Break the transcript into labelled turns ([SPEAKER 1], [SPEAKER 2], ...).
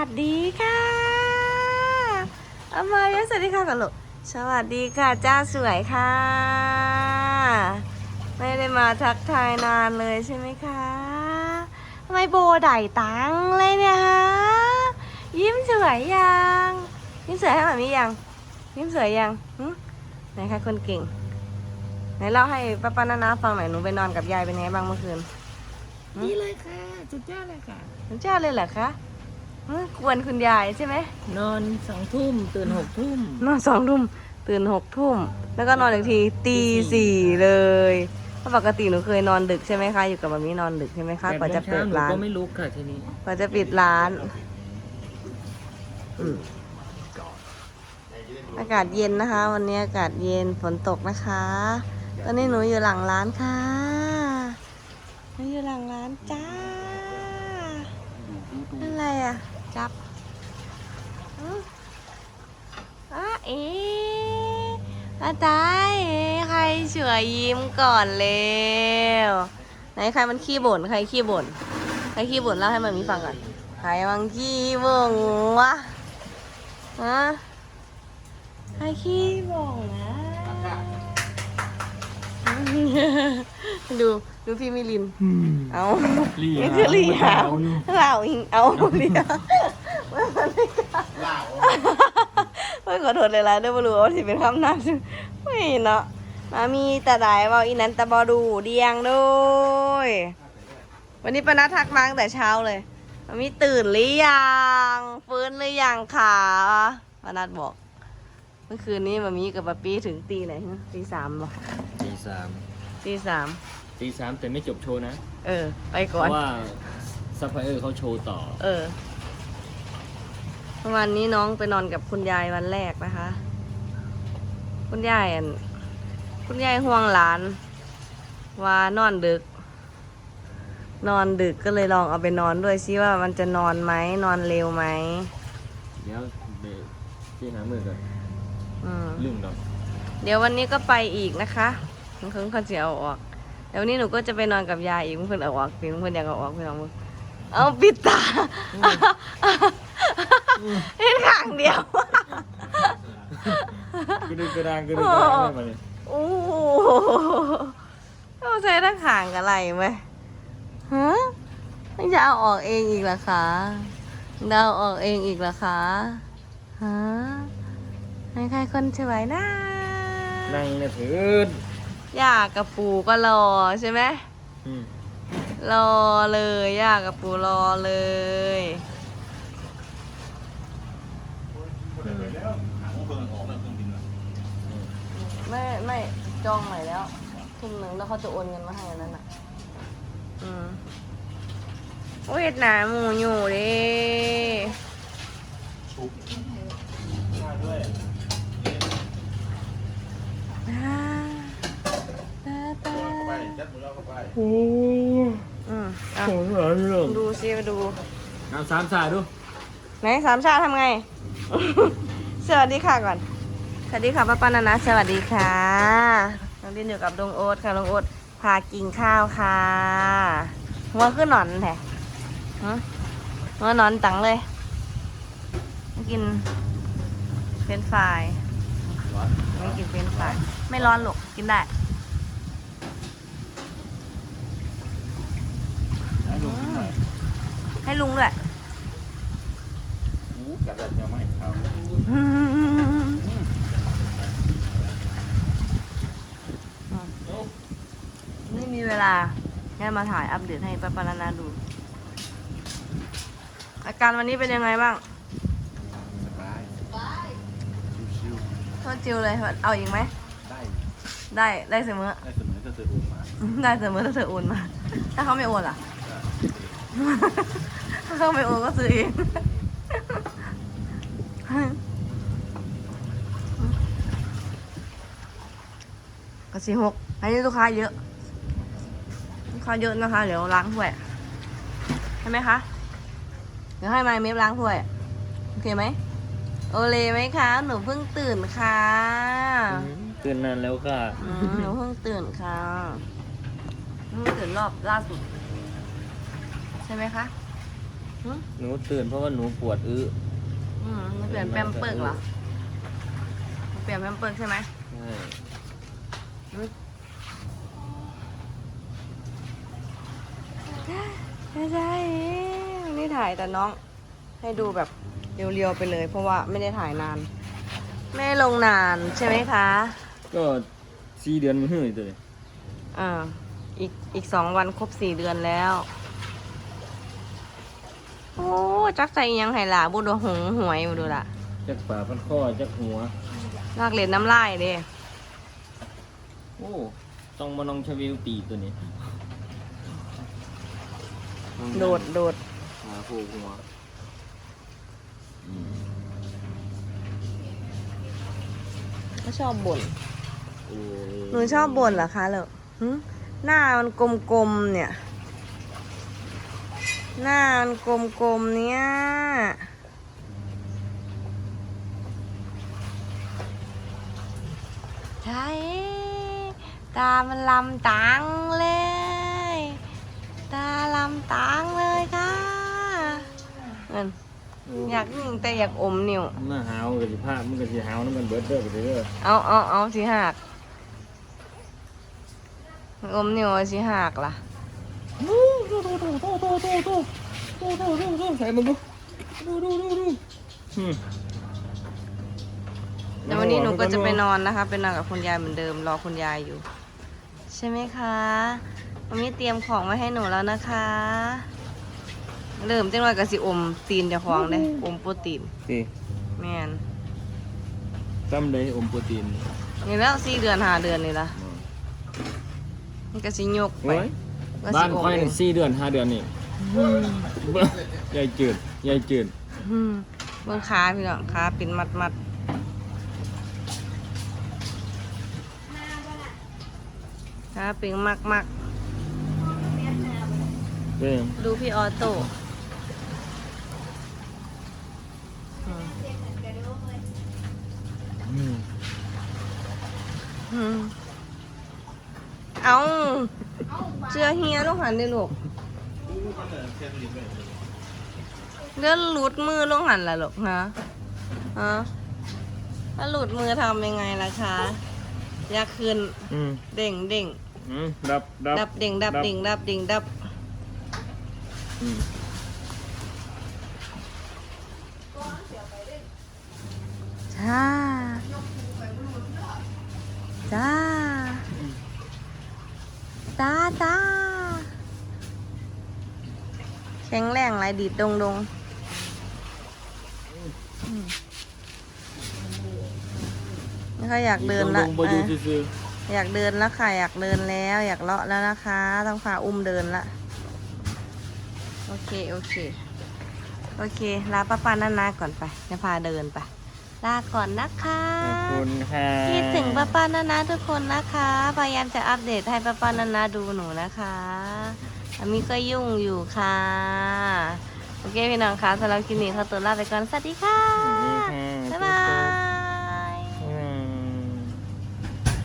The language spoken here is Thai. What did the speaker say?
[SPEAKER 1] วัสดีค่ะเอามาเยอะสวัสดีค่ะกันลูกสวัสดีค่ะจ้าสวยค่ะ ไม่ได้มาทักทายนานเลยใช่ไหมคะทำไมโบได้ตังเลยเนี่ยฮะยิ้มสวยยังยิ้มสวยให้แบบนี้ยังยิ้มสวยยังหึไหนคะคนเก่งไหนเล่าให้ป้าป้านานาฟังหน่อยหนูไปนอนกับยายเป็นไงบ้างเมื่อคืน
[SPEAKER 2] ดีเลยค่ะสุดยอดเลยค่ะ
[SPEAKER 1] มันจ้าเลยเหรอคะหึ กวนคุณยายใช่ไหม
[SPEAKER 2] นอนสองทุ่มตื่นหกทุ่ม
[SPEAKER 1] นอนสองทุ่มตื่นหกทุ่มแล้วก็นอนอีกทีตีสี่เลยเพราะปกติหนูเคยนอนดึกใช่ไหมคะ อยู่กับแบบนี้นอนดึกใช่ไหมคะกว่าจะเปิดร้าน
[SPEAKER 2] ก็ไม่ลุกค่ะทีนี้
[SPEAKER 1] กว่าจะปิดร้านอืมอากาศเย็นนะคะ วันนี้อากาศเย็นฝนตกนะคะ ตอนนี้หนูอยู่หลังร้านค่ะหนูอยู่หลังร้านจ้า อะไรอะ จับอื้ออะ เอ๊ะอาตายใครเฉยยิ้มก่อนเร็วไหนใครมันขี้บ่นใครขี้บ่นใครขี้บ่นเล่าให้มันมีฟังก่อนใครมันขี้บ่นวะฮะใครขี้บ่นนะดูดูพี่มิลิน เอา
[SPEAKER 2] ลี
[SPEAKER 1] นี่คือลีหาวเหล่าอิงเอาเลีย ไม่ขอโทษเลยล่ะเด้อบ่รู้ว่าสิเป็นคำนั้นไม่เนาะมามีตาไดเว่าอีนั้นตาบอดูเดียงด้วยวันนี้ปานัดทักมาตั้งแต่เช้าเลยมามีตื่นหรือยังฟื้นหรือยังขาปานัดบอก เมื่อคืนนี้มามีกับปาปี้ถึงตีไหนฮะตีสามหรอ
[SPEAKER 2] ตีสาม
[SPEAKER 1] ตีสาม
[SPEAKER 2] ตีสามแต่ไม่จบโชว์นะ
[SPEAKER 1] เออ ไป
[SPEAKER 2] เพ
[SPEAKER 1] ก่อน
[SPEAKER 2] ราะว่าซัพพลายเออร์เขาโชว์ต่อ
[SPEAKER 1] เออ เมื่อวานนี้น้องไปนอนกับคุณยายวันแรกนะคะ คุณยายอันคุณยายห่วงหลาน ว่านอนดึก นอนดึกก็เลยลองเอาไปนอนด้วยซิว่ามันจะนอนไหมนอนเร็วไหม
[SPEAKER 2] เดี๋ยวเดี๋ยวที่หามือก่อน
[SPEAKER 1] อืม
[SPEAKER 2] ลืมดอก
[SPEAKER 1] เดี๋ยววันนี้ก็ไปอีกนะคะมันเพิ่งเขาจะเอาออกเดี๋ยววันนี้หนูก็จะไปนอนกับยายอีกเพื่อนเอาออกเพื่อนอยากเอาออกเพื่อนเอามือเอาปิดตา เห็นข้างเดียว
[SPEAKER 2] กระดึกกระดางกระดึกกระดางอะไรมาเนี่ย
[SPEAKER 1] โอ้โหเอาใช้ทั้งขางกับไหลไหมฮะต้องจะเอาออกเองอีกเหรอคะเดาออกเองอีกเหรอคะฮะให้ใครคนสวยนะ
[SPEAKER 2] นั่งเนี่ยถือ
[SPEAKER 1] ย่ากับปูก็รอใช่ไหม
[SPEAKER 2] อืม
[SPEAKER 1] รอเลยย่ากับปูรอเลย ไม่ไม่จองใหม่แล้วทุ่มหนึ่งแล้วเขาจะโอนเงินมาให้อันนั้นอะ อืมโอ้ยเวียดนามหมูอยู่ดิอ่าตาตา
[SPEAKER 2] โอ้
[SPEAKER 1] อืมอะ
[SPEAKER 2] โหเหรอเรื่อง
[SPEAKER 1] ดูซิมาดู
[SPEAKER 2] น้ำสามสายดู
[SPEAKER 1] ไหนสามชาติทำไง สวัสดีค่ะก่อน สวัสดีค่ะป้าปานานะสวัสดีค่ะน้องดินอยู่กับลุงโอ๊ตค่ะลุงโอ๊ตพากินข้าวค่ะหัวขึ้นหนอนแท้ฮะหัวนอนตังเลยไม่กินเฟรนช์ฟรายไม่กินเฟรนฟรายไม่ร้อนหรอกกินได้ให้ลุงด้วย
[SPEAKER 2] กัดแบบยังไม่ครับ
[SPEAKER 1] นี่มี เวลาแค่มาถ่ายอัปเดตให้ป้าปานานาดู อาการวันนี้เป็นยังไงบ้าง
[SPEAKER 2] สบายชิว
[SPEAKER 1] โทษจิวเลยเอาอีกไหม
[SPEAKER 2] ๆได้
[SPEAKER 1] ได้ได้เสมอ
[SPEAKER 2] ได้เสมอถ้าเธอดูมา
[SPEAKER 1] ได้เสมอถ้าเธอโอนมา ถ้าเขาไม่โอนล่ะถ้าเขาไม่โอนก็ซื้อเองกระสีหกอันนี้ลูกค้าเยอะ ลูกค้าเยอะนะคะ เดี๋ยวล้างถ้วยใช่ไหมคะ เดี๋ยวให้ไมค์เมฟล้างถ้วย โอเคไหม โอเลไหมคะ หนูเพิ่งตื่นค่ะ
[SPEAKER 2] ตื่นนานแล้วค่ะ
[SPEAKER 1] อืมหนูเพิ่งตื่นค่ะเพิ่งตื่นรอบล่าสุด ใช่ไหมคะหึ
[SPEAKER 2] หนูตื่นเพราะว่าหนูปวดอื้อ
[SPEAKER 1] อืมมันเปลี่ยนแปมเปิกเหรอมันเปลี่ยนแปมเปิกใช่ไหม
[SPEAKER 2] ใช่
[SPEAKER 1] ไม่ใช่วันนี้ ถ่ายแต่น้อง ให้ดูแบบเรียวๆไปเลย เพราะว่าไม่ได้ถ่ายนาน ไม่ได้ลงนานใช่ไหมคะ
[SPEAKER 2] ก็สี่เดือนมือหื้อตัวนี้
[SPEAKER 1] อ่าอีกอีกสองวันครบสี่เดือนแล้ว โอ้จักใส่อิหยังไห้ล่ะบุดูหงหวยมาดูล่ะ
[SPEAKER 2] จักป่าพันข้อจักหัว
[SPEAKER 1] ลากเล่นน้ำลายเด้
[SPEAKER 2] โอ้ต้องมาน้องชาวิวตีตัวนี้
[SPEAKER 1] โดดโดด
[SPEAKER 2] หา โผล่หัวอืม
[SPEAKER 1] ก็ชอบบ่น
[SPEAKER 2] โอ้
[SPEAKER 1] หนูชอบบ่นเหรอคะเหรอหึหน้ามันกลมๆเนี่ย หน้ามันกลมๆเนี่ย ใช่ ตามันลำตังเลย ตาลำตังเลย ค่ะเงินอยากยิงแต่อยากอมนิ้ว
[SPEAKER 2] หน้าหาวกับสิภาพมันก็สิหาวน้ำมันเบิดเด้อไปเด้อ
[SPEAKER 1] เอาเอาเอาสิหักอมนิ้วเอาสิหักล่ะ
[SPEAKER 2] ใส่มึงดูดูดูดูดูอืม
[SPEAKER 1] เดี๋ยววันนี้หนูก็จะไปนอนนะคะไปนอนกับคุณยายเหมือนเดิมรอคุณยายอยู่ ใช่ไหมคะวันนี้เตรียมของไว้ให้หนูแล้วนะคะ เริ่มจังหวะกับสิอมตีนเดี๋ยวของเลยอมโปรตีน
[SPEAKER 2] สิ
[SPEAKER 1] แม่น
[SPEAKER 2] ซ้ำเลยอมโปรตีน
[SPEAKER 1] นี่แล้วสี่เดือนหาเดือนนี่ละนี่ก็สิยกไป
[SPEAKER 2] โอ้ย
[SPEAKER 1] ก็
[SPEAKER 2] บ้า
[SPEAKER 1] สิ
[SPEAKER 2] น
[SPEAKER 1] อม
[SPEAKER 2] ค่อย
[SPEAKER 1] เอ
[SPEAKER 2] นี่
[SPEAKER 1] ง
[SPEAKER 2] สี่เดือนห้าเดือนนี่เบิ่งยายจืดยายจืด
[SPEAKER 1] อืมเบื้องขาพี่น้องขาเป็นมัดมัดขาเป็นมักมัก
[SPEAKER 2] เบิ่ง
[SPEAKER 1] ดูพี่ออโต้อืม
[SPEAKER 2] อืม
[SPEAKER 1] อืม เอาเจือเฮียลูกหันดิลูกเลื่อนหลุดมือลูกหันละลูกฮะฮะถ้าหลุดมือทำยังไงล่ะคะอยากขึ้น
[SPEAKER 2] อืม
[SPEAKER 1] เด้งเด้ง
[SPEAKER 2] อืมดับดับ
[SPEAKER 1] ดับเด้งดับเด้งดับเด้งดับ
[SPEAKER 2] อืม
[SPEAKER 1] จ้า จ้า จ้าจ้า แข็งแรงไรดีดดงดงอืมนี่เขาอยากเดินละ
[SPEAKER 2] ลงบ่อยู่
[SPEAKER 1] อะ
[SPEAKER 2] ซื่อ
[SPEAKER 1] อยากเดินแล้วค่ะ อยากเดินแล้ว อยากเลาะแล้วนะคะ ต้องพาอุ้มเดินละ โอเค โอเค โอเคลาป้าปานานาก่อนไปจะพาเดินไป ลาก่อนนะคะ
[SPEAKER 2] ๆขอบคุณค่ะ
[SPEAKER 1] คิดถึงป้าป้านานาทุกคนนะคะ พยายามจะอัปเดตให้ป้าป้านานาดูหนูนะคะอามีก็ยุ่งอยู่ค่ะ โอเคพี่น้องคะสำหรับคลิปนี้ขอตัวลาไปก่อน สวัสดีค่ะ
[SPEAKER 2] สวัสดีค่ะ
[SPEAKER 1] บ๊ายบาย